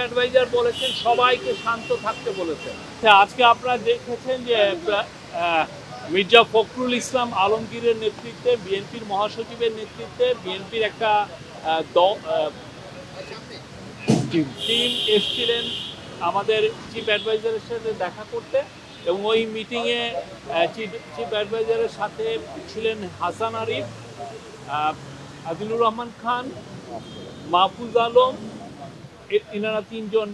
Adviser বলেছেন সবাইকে শান্ত থাকতে বলেছেন। আচ্ছা, আজকে আপনারা দেখেছেন যে মির্জা ফখরুল ইসলাম আলমগীরের নেতৃত্বে বিএনপির মহাসচিবের নেতৃত্বে বিএনপির একটা টিম। এসছিলেন আমাদের চিফ অ্যাডভাইজারের সাথে দেখা করতে এবং ওই মিটিংয়ে চিফ চিফ অ্যাডভাইজারের সাথে ছিলেন হাসান আরিফ আদিলুর রহমান খান মাহফুজ আলম এনারা তিনজন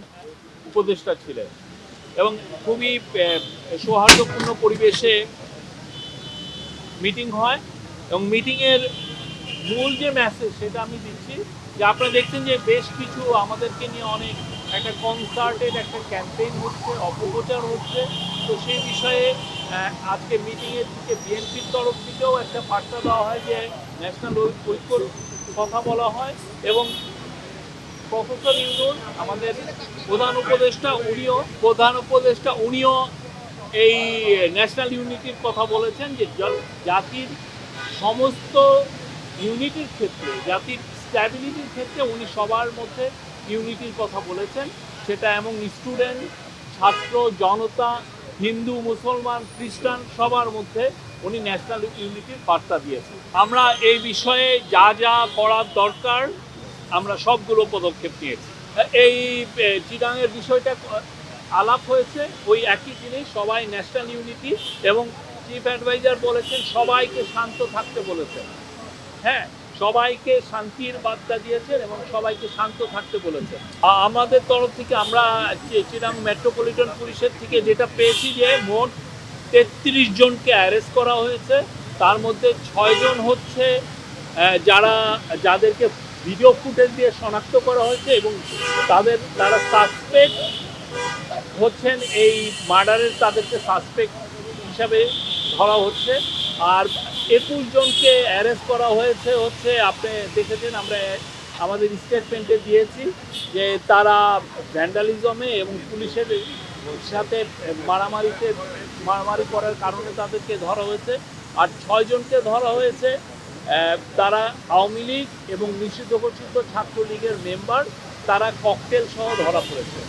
উপদেষ্টা ছিলেন। এবং খুবই সৌহার্দ্যপূর্ণ পরিবেশে মিটিং হয় এবং মিটিংয়ের মূল যে মেসেজ সেটা আমি দিচ্ছি যে আপনারা দেখছেন যে বেশ কিছু আমাদেরকে নিয়ে অনেক একটা কনসার্টেড একটা ক্যাম্পেইন হচ্ছে, অপপ্রচার হচ্ছে। তো সেই বিষয়ে আজকে মিটিংয়ের থেকে বিএনপির তরফ থেকেও একটা বার্তা দেওয়া হয় যে ন্যাশনাল ঐক্যর কথা বলা হয় এবং প্রফেসর ইউনুস, আমাদের প্রধান উপদেষ্টা উনিও, প্রধান উপদেষ্টা উনিও এই ন্যাশনাল ইউনিটির কথা বলেছেন যে জাতির সমস্ত ইউনিটির ক্ষেত্রে, জাতির স্ট্যাবিলিটির ক্ষেত্রে উনি সবার মধ্যে ইউনিটির কথা বলেছেন। সেটা এমন স্টুডেন্ট, ছাত্র, জনতা, হিন্দু, মুসলমান, খ্রিস্টান সবার মধ্যে উনি ন্যাশনাল ইউনিটির বার্তা দিয়েছেন। আমরা এই বিষয়ে যা যা করার দরকার আমরা সবগুলো পদক্ষেপ নিয়েছি। এই এ, চিটাংয়ের বিষয়টা আলাপ হয়েছে ওই একই জিনিস সবাই ন্যাশনাল ইউনিটি এবং চিফ অ্যাডভাইজার বলেছেন সবাইকে শান্ত থাকতে বলেছেন। হ্যাঁ সবাইকে শান্তির বার্তা দিয়েছেন এবং সবাইকে শান্ত থাকতে বলেছেন। আমাদের তরফ থেকে আমরা চিরাং মেট্রোপলিটন পুলিশের থেকে যেটা পেয়েছি যে মোট তেত্রিশ জনকে অ্যারেস্ট করা হয়েছে। তার মধ্যে ছয়জন হচ্ছে যারা যাদেরকে ভিডিও ফুটেজ দিয়ে শনাক্ত করা হয়েছে এবং তাদের তারা সাসপেক্ট হচ্ছেন এই মার্ডারের তাদেরকে সাসপেক্ট হিসাবে ধরা হচ্ছে। আর একুশ জনকে অ্যারেস্ট করা হয়েছে হচ্ছে, আপনি দেখেছেন আমরা আমাদের স্টেটমেন্টে দিয়েছি যে তারা ভ্যান্ডালিজমে এবং পুলিশের সাথে মারামারিতে, মারামারি করার কারণে তাদেরকে ধরা হয়েছে। আর ছয়জনকে ধরা হয়েছে তারা আওয়ামী লীগ এবং নিষিদ্ধ ঘোষিত ছাত্রলীগের মেম্বার তারা ককটেল সহ ধরা পড়েছে।